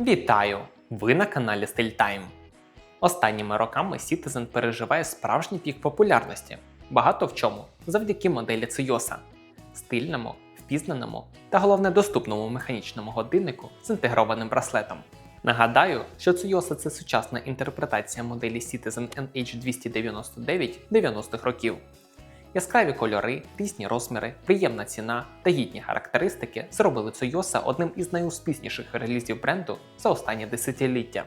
Вітаю! Ви на каналі Style Time. Останніми роками Citizen переживає справжній пік популярності. Багато в чому завдяки моделі Цойоса – стильному, впізнаному та головне доступному механічному годиннику з інтегрованим браслетом. Нагадаю, що Цойоса це сучасна інтерпретація моделі Citizen NH299 90-х років. Яскраві кольори, різні розміри, приємна ціна та гідні характеристики зробили Цойоса одним із найуспішніших релізів бренду за останнє десятиліття.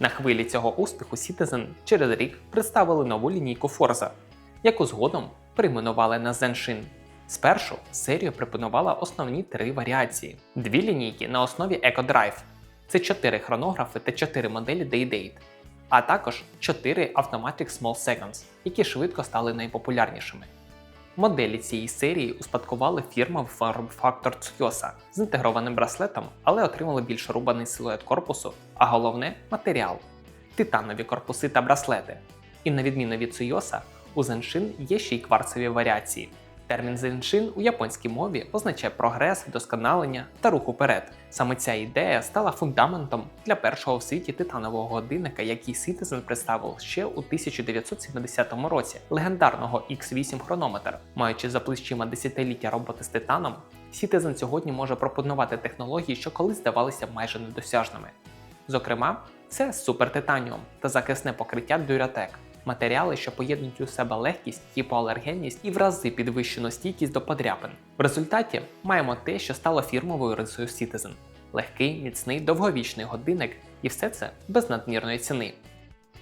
На хвилі цього успіху Citizen через рік представили нову лінійку Forza, яку згодом перейменували на Zenshin. Спершу серію пропонувала основні три варіації: дві лінійки на основі Eco Drive – це 4 хронографи та 4 моделі Day-Date, а також 4 Automatic Small Seconds, які швидко стали найпопулярнішими. Моделі цієї серії успадкували фірма Factor Tsuyosa з інтегрованим браслетом, але отримали більш рубаний силует корпусу, а головне матеріал титанові корпуси та браслети. І на відміну від Tsuyosa, у Zenshin є ще й кварцеві варіації. Термін Zenshin у японській мові означає прогрес, вдосконалення та рух уперед. Саме ця ідея стала фундаментом для першого в світі титанового годинника, який Citizen представив ще у 1970 році легендарного X8 хронометр. Маючи за плечима десятиліття роботи з титаном, Citizen сьогодні може пропонувати технології, що колись здавалися майже недосяжними. Зокрема, це супертитаніум та захисне покриття Duratec – матеріали, що поєднують у себе легкість, гіпоалергенність і в рази підвищену стійкість до подряпин. В результаті маємо те, що стало фірмовою рисою Citizen – легкий, міцний, довговічний годинник, і все це без надмірної ціни.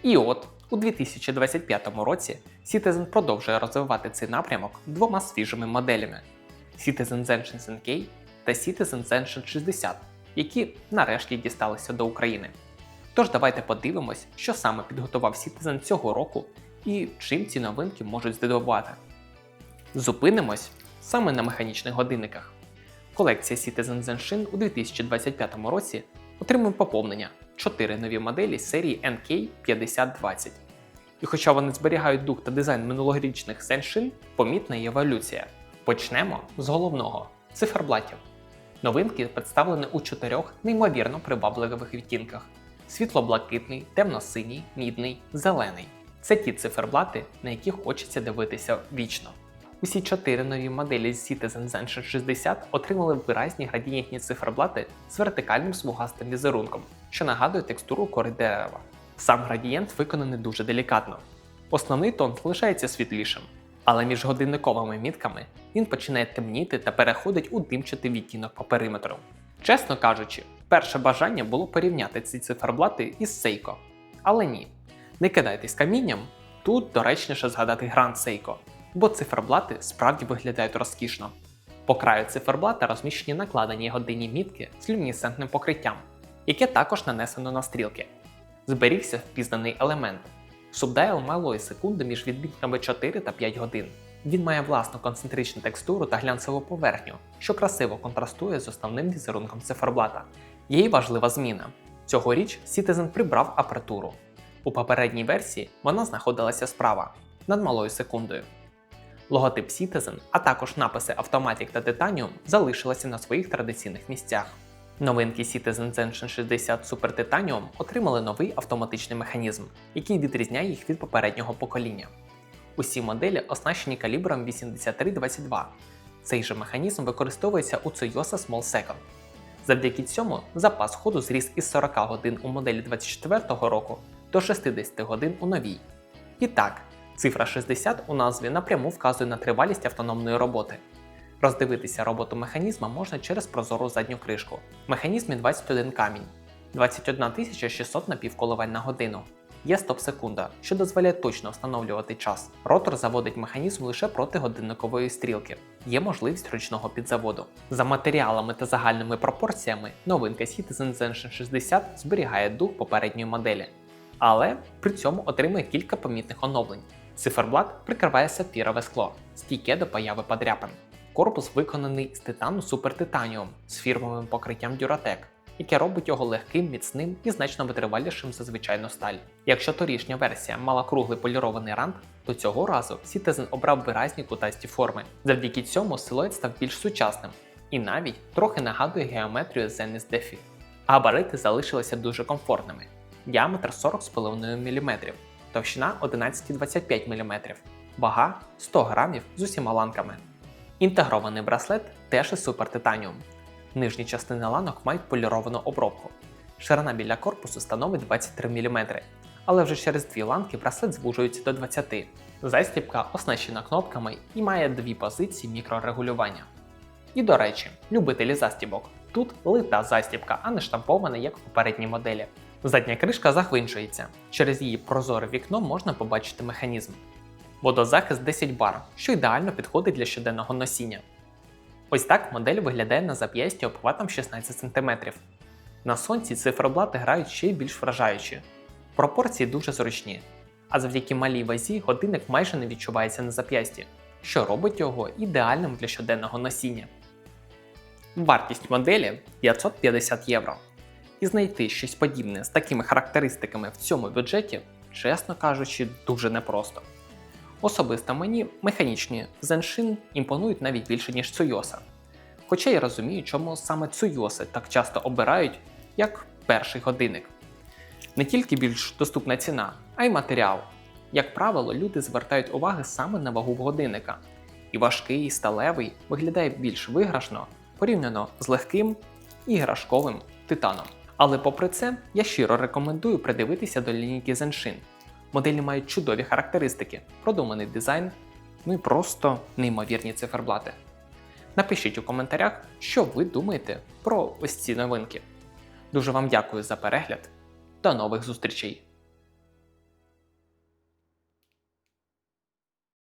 І от у 2025 році Citizen продовжує розвивати цей напрямок двома свіжими моделями: Citizen Zenshin NK та Citizen Zenshin 60, які нарешті дісталися до України. Тож давайте подивимось, що саме підготував Citizen цього року і чим ці новинки можуть здивувати. Зупинимось саме на механічних годинниках. Колекція Citizen Zenshin у 2025 році отримує поповнення 4 нові моделі серії NK5020. І хоча вони зберігають дух та дизайн минулорічних Zenshin, помітна є еволюція. Почнемо з головного циферблатів. Новинки представлені у чотирьох неймовірно привабливих відтінках: світло-блакитний, темно-синій, мідний, зелений. Це ті циферблати, на які хочеться дивитися вічно. Усі чотири нові моделі Citizen Zenshin 60 отримали виразні градієнтні циферблати з вертикальним смугастим візерунком, що нагадує текстуру кори дерева. Сам градієнт виконаний дуже делікатно. Основний тон залишається світлішим, але між годинниковими мітками він починає темніти та переходить у димчатий відтінок по периметру. Чесно кажучи, перше бажання було порівняти ці циферблати із Seiko. Але ні, не кидайтесь камінням, тут доречніше згадати Grand Seiko, бо циферблати справді виглядають розкішно. По краю циферблата розміщені накладені годинні мітки з люмінесцентним покриттям, яке також нанесено на стрілки. Зберігся впізнаний елемент. Субдайл малої секунди між відмітками 4 та 5 годин. Він має власну концентричну текстуру та глянцеву поверхню, що красиво контрастує з основним візерунком циферблата. Є й важлива зміна. Цьогоріч Citizen прибрав апертуру. У попередній версії вона знаходилася справа над малою секундою. Логотип Citizen, а також написи Automatic та Titanium залишилися на своїх традиційних місцях. Новинки Citizen Zenshin 60 Super Titanium отримали новий автоматичний механізм, який відрізняє їх від попереднього покоління. Усі моделі оснащені калібром 8322. Цей же механізм використовується у Tsuyosa Small Second. Завдяки цьому запас ходу зріс із 40 годин у моделі 24 року до 60 годин у новій. І так, цифра 60 у назві напряму вказує на тривалість автономної роботи. Роздивитися роботу механізма можна через прозору задню кришку. В механізмі 21 камінь, 21 600 напівколивань на годину. Є стоп-секунда, що дозволяє точно встановлювати час. Ротор заводить механізм лише проти годинникової стрілки. Є можливість ручного підзаводу. За матеріалами та загальними пропорціями новинка Citizen Zenshin 60 зберігає дух попередньої моделі, але при цьому отримує кілька помітних оновлень. Циферблат прикриває сапфірове скло, стійке до появи подряпин. Корпус виконаний з титану Titanium з фірмовим покриттям Duratec, яке робить його легким, міцним і значно витривалішим за звичайну сталь. Якщо торішня версія мала круглий полірований рант, то цього разу Citizen обрав виразні кутасті форми. Завдяки цьому силует став більш сучасним і навіть трохи нагадує геометрію Zenith Defi. Габарити залишилися дуже комфортними. Діаметр 40,5 мм, товщина 11,25 мм, вага 100 грамів з усіма ланками. Інтегрований браслет теж із супер титаніум. Нижні частини ланок мають поліровану обробку. Ширина біля корпусу становить 23 мм, але вже через дві ланки браслет звужується до 20. Застібка оснащена кнопками і має дві позиції мікрорегулювання. І до речі, любителі застібок. Тут лита застібка, а не штампована, як в попередній моделі. Задня кришка загвинчується. Через її прозоре вікно можна побачити механізм. Водозахист 10 бар, що ідеально підходить для щоденного носіння. Ось так модель виглядає на зап'ясті обхватом 16 см. На сонці циферблати грають ще й більш вражаючі. Пропорції дуже зручні, а завдяки малій вазі годинник майже не відчувається на зап'ясті, що робить його ідеальним для щоденного носіння. Вартість моделі 550 євро. І знайти щось подібне з такими характеристиками в цьому бюджеті, чесно кажучи, дуже непросто. Особисто мені механічні Zenshin імпонують навіть більше, ніж Цуйоса. Хоча я розумію, чому саме Цуйоси так часто обирають як перший годинник. Не тільки більш доступна ціна, а й матеріал. Як правило, люди звертають уваги саме на вагу годинника, і важкий і сталевий виглядає більш виграшно порівняно з легким іграшковим титаном. Але попри це, я щиро рекомендую придивитися до лінійки Zenshin. Моделі мають чудові характеристики, продуманий дизайн, ну і просто неймовірні циферблати. Напишіть у коментарях, що ви думаєте про ось ці новинки. Дуже вам дякую за перегляд. До нових зустрічей!